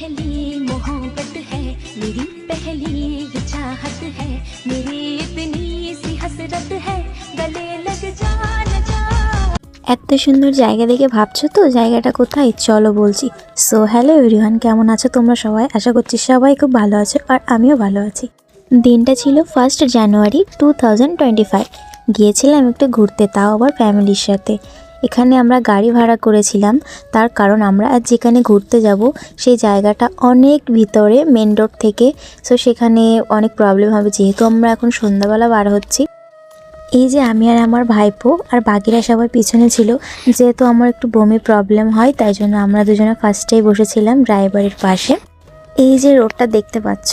पहली मोहब्बत है मेरी पहली ये चाहत है मेरी इतनी सी हसरत है गले लग जा न जा এত সুন্দর জায়গা দেখে ভাবছো তো জায়গাটা কোথায় চলো বলছি সো হ্যালো এভরিওয়ান কেমন আছো তোমরা সবাই আশা করছি সবাই খুব ভালো আছো আর আমিও ভালো আছি দিনটা ছিল first January two thousand twenty five গিয়েছিলাম একটু ঘুরতে তাও আবার ফ্যামিলির সাথে এখানে আমরা গাড়ি ভাড়া করেছিলাম। তার কারণ আমরা আজ যেখানে ঘুরতে যাব, সেই জায়গাটা অনেক ভিতরে মেন রোড থেকে। সো সেখানে অনেক প্রবলেম হবে। যেহেতু আমরা এখন সন্ধ্যাবেলা বার হচ্ছি। এই যে আমি আর আমার ভাইপো আর বাকিরা সবাই পিছনে ছিল, যেহেতু আমার একটু বমি প্রবলেম হয়, তাই জন্য আমরা দুজনে ফার্স্টেই বসেছিলাম ড্রাইভারের পাশে। এই যে রোডটা দেখতে পাচ্ছ,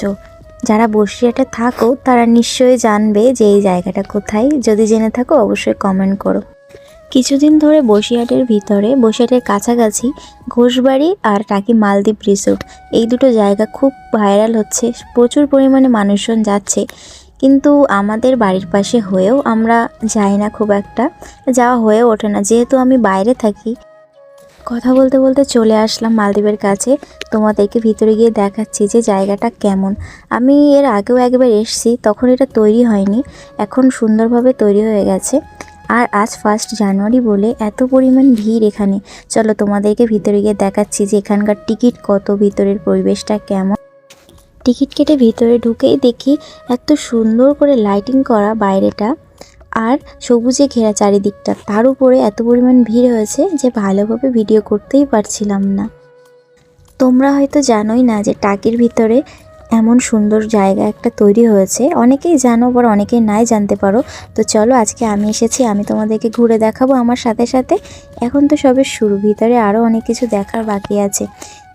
যারা বসিরহাটে থাকো, তারা নিশ্চয়ই জানবে যে এই জায়গাটা কোথায়। যদি জেনে থাকো, অবশ্যই কমেন্ট করো। কিছুদিন ধরে বসিরহাটের ভিতরে, বসিরহাটের কাছাকাছি ঘোষবাড়ি আর টাকি মালদ্বীপ রিসোর্ট এই দুটো জায়গা খুব ভাইরাল হচ্ছে, প্রচুর পরিমাণে মানুষজন যাচ্ছে। কিন্তু আমাদের বাড়ির পাশে হয়েও আমরা যাই না খুব একটা, যাওয়া হয়ে ওঠে না। যেহেতু আমি বাইরে থাকি, কথা বলতে বলতে চলে আসলাম মালদ্বীপের কাছে। তোমাদেরকে ভিতরে গিয়ে দেখাচ্ছি যে জায়গাটা কেমন। আমি এর আগেও একবার এসেছি, তখন এটা তৈরি হয়নি, এখন সুন্দরভাবে তৈরি হয়ে গেছে। আর আজ ফার্স্ট জানুয়ারি বলে এত পরিমাণ ভিড় এখানে। চলো তোমাদেরকে ভিতরে গিয়ে দেখাচ্ছি যে এখানকার টিকিট কত, ভিতরের পরিবেশটা কেমন। টিকিট কেটে ভিতরে ঢুকেই দেখি এত সুন্দর করে লাইটিং করা বাইরেটা আর সবুজে ঘেরা চারিদিকটা। তার উপরে এত পরিমাণ ভিড় হয়েছে যে ভালোভাবে ভিডিও করতেই পারছিলাম না। তোমরা হয়তো জানোই না যে টাকির ভিতরে এমন সুন্দর জায়গা একটা তৈরি হয়েছে। অনেকেই জানো, আবার অনেকেই নাই জানতে পারো। তো চলো, আজকে আমি এসেছি, আমি তোমাদেরকে ঘুরে দেখাবো আমার সাথে সাথে। এখন তো সবে শুরু, ভিতরে আরও অনেক কিছু দেখার বাকি আছে।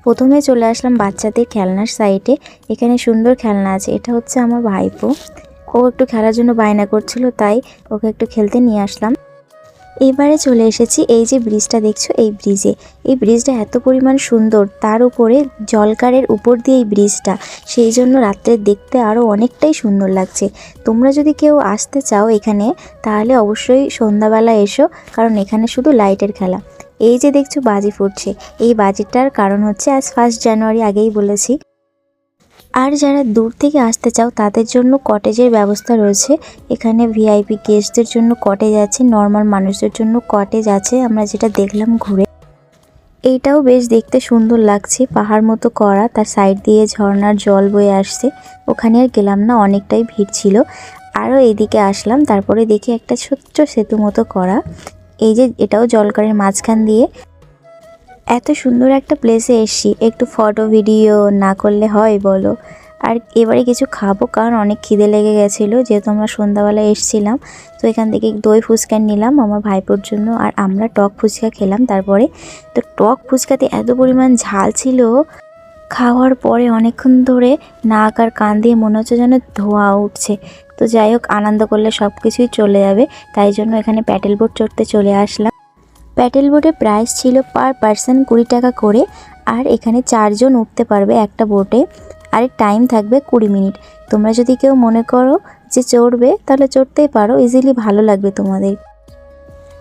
প্রথমে চলে আসলাম বাচ্চাদের খেলনার সাইডে এখানে সুন্দর খেলনা আছে, এটা হচ্ছে আমার ভাইপো। ও একটু খেলার জন্য বায়না করছিল, তাই ওকে একটু খেলতে নিয়ে আসলাম। এইবারে চলে এসেছি এই যে ব্রিজটা দেখছ, এই ব্রিজে। এই ব্রিজটা এত পরিমাণ সুন্দর, তার উপরে জলকারের উপর দিয়ে এই ব্রিজটা। সেই জন্য রাত্রে দেখতে আরও অনেকটাই সুন্দর লাগছে। তোমরা যদি কেউ আসতে চাও এখানে, তাহলে অবশ্যই সন্ধ্যাবেলা এসো, কারণ এখানে শুধু লাইটের খেলা। এই যে দেখছ বাজি ফুটছে। এই বাজিটার কারণ হচ্ছে আজ ফার্স্ট জানুয়ারি আগেই বলেছি। আর যারা দূর থেকে আসতে চাও, তাদের জন্য কটেজের ব্যবস্থা রয়েছে। এখানে ভিআইপি গেস্টদের জন্য কটেজ আছে নর্মাল মানুষদের জন্য কটেজ আছে। আমরা যেটা দেখলাম ঘুরে, এইটাও বেশ দেখতে সুন্দর লাগছে। পাহাড় মতো করা, তার সাইড দিয়ে ঝর্ণার জল বয়ে আসছে। ওখানে আর গেলাম না, অনেকটাই ভিড় ছিল। আরও এইদিকে আসলাম, তারপরে দেখি একটা ছোট্ট সেতু মতো করা। এই যে এটাও জলকারের মাঝখান দিয়ে। এত সুন্দর একটা প্লেসে এসছি। একটু ফটো ভিডিও না করলে হয় বলো? আর এবারে কিছু খাব, কারণ অনেক খিদে লেগে গেছিল, যেহেতু আমরা সন্ধ্যাবেলায় এসছিলাম। তো এখান থেকে দই ফুচকা নিলাম আমার ভাইপোর জন্য, আর আমরা টক ফুচকা খেলাম তারপরে। তো টক ফুচকাতে এত পরিমাণ ঝাল ছিল, খাওয়ার পরে অনেকক্ষণ ধরে নাক আর কান দিয়ে মনে হচ্ছে যেন ধোঁয়া উঠছে। তো যাই হোক, আনন্দ করলে সব কিছুই চলে যাবে, তাই জন্য এখানে প্যাটেল বোর্ড চড়তে চলে আসলাম। প্যাটেল বোটের প্রাইস ছিল পার পার্সন কুড়ি টাকা করে আর এখানে চারজন উঠতে পারবে একটা বোটে। আর টাইম থাকবে কুড়ি মিনিট। তোমরা যদি কেউ মনে করো যে চড়বে, তাহলে চড়তেই পারো ইজিলি ভালো লাগবে তোমাদের।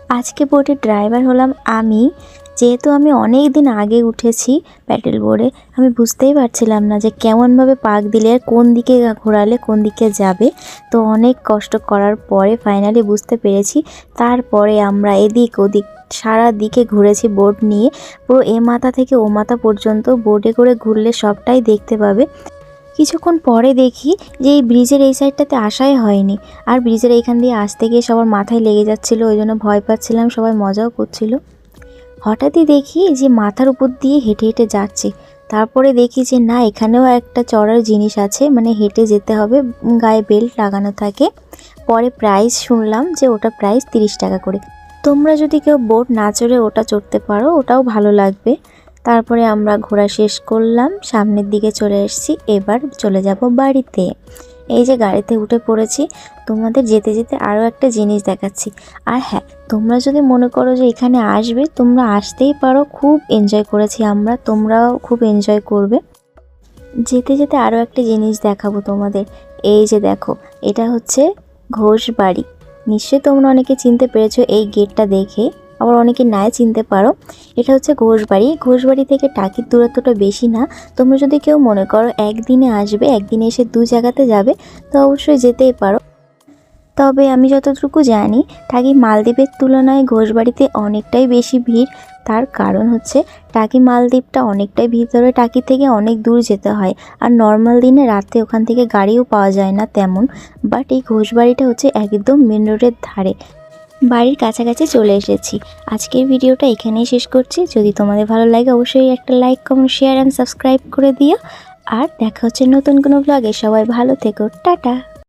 আজকে বোটের ড্রাইভার হলাম আমি। যেহেতু আমি অনেক দিন আগে উঠেছি প্যাটেল বোর্ডে আমি বুঝতেই পারছিলাম না যে কেমনভাবে পাক দিলে আর কোন দিকে ঘোরালে কোন দিকে যাবে। তো অনেক কষ্ট করার পরে ফাইনালি বুঝতে পেরেছি। তারপরে আমরা এদিক ওদিক সারা দিকে ঘুরেছি বোট নিয়ে। পুরো এ মাথা থেকে ও মাথা পর্যন্ত বোটে করে ঘুরলে সবটাই দেখতে পাবে। কিছুক্ষণ পরে দেখি যে এই ব্রিজের এই সাইডটাতে আসাই হয়নি। আর ব্রিজের এইখান দিয়ে আসতে গিয়ে সবার মাথায় লেগে যাচ্ছিল, ওই জন্য ভয় পাচ্ছিলাম, সবাই মজাও করছিল। হঠাৎই দেখি যে মাথার উপর দিয়ে হেঁটে হেঁটে যাচ্ছে। তারপরে দেখি যে না, এখানেও একটা চড়ার জিনিস আছে মানে হেঁটে যেতে হবে, গায়ে বেল্ট লাগানো থাকে। পরে প্রাইস শুনলাম যে ওটা প্রাইস তিরিশ টাকা করে। তোমরা যদি কেউ বোট না চড়ে ওটা চড়তে পারো, ওটাও ভালো লাগবে। তারপরে আমরা ঘোরা শেষ করলাম, সামনের দিকে চলে এসেছি, এবার চলে যাব বাড়িতে। এই যে গাড়িতে উঠে পড়েছি, তোমাদের যেতে যেতে আরও একটা জিনিস দেখাচ্ছি। আর হ্যাঁ তোমরা যদি মনে করো যে এখানে আসবে, তোমরা আসতেই পারো, খুব এনজয় করেছি আমরা, তোমরাও খুব এনজয় করবে। যেতে যেতে আরও একটা জিনিস দেখাবো তোমাদের। এই যে দেখো, এটা হচ্ছে ঘোষ বাড়ি নিশ্চয়ই তোমরা অনেকে চিনতে পেরেছ এই গেটটা দেখে, আবার অনেকে নাই চিনতে পারো। এটা হচ্ছে ঘোষবাড়ি। ঘোষবাড়ি থেকে টাকির দূরত্বটা বেশি না। তোমরা যদি কেউ মনে করো একদিনে আসবে, একদিনে এসে দু জায়গাতে যাবে, তো অবশ্যই যেতেই পারো। তবে আমি যতটুকু জানি, টাকি মালদ্বীপের তুলনায় ঘোষবাড়িতে অনেকটাই বেশি ভিড়। তার কারণ হচ্ছে, টাকি মালদ্বীপটা অনেকটাই ভিতরে টাকি থেকে অনেক দূর যেতে হয়। আর নর্মাল দিনে রাতে ওখান থেকে গাড়িও পাওয়া যায় না তেমন। বাট এই ঘোষবাড়িটা হচ্ছে একদম মেন রোডের ধারে। বাড়ির কাছাকাছি চলে এসেছি। আজকের ভিডিওটা এখানেই শেষ করছি। যদি তোমাদের ভালো লাগে, অবশ্যই একটা like comment share and subscribe করে দিও। আর দেখা হচ্ছে নতুন কোনো ব্লগে সবাই ভালো থেকো। টাটা!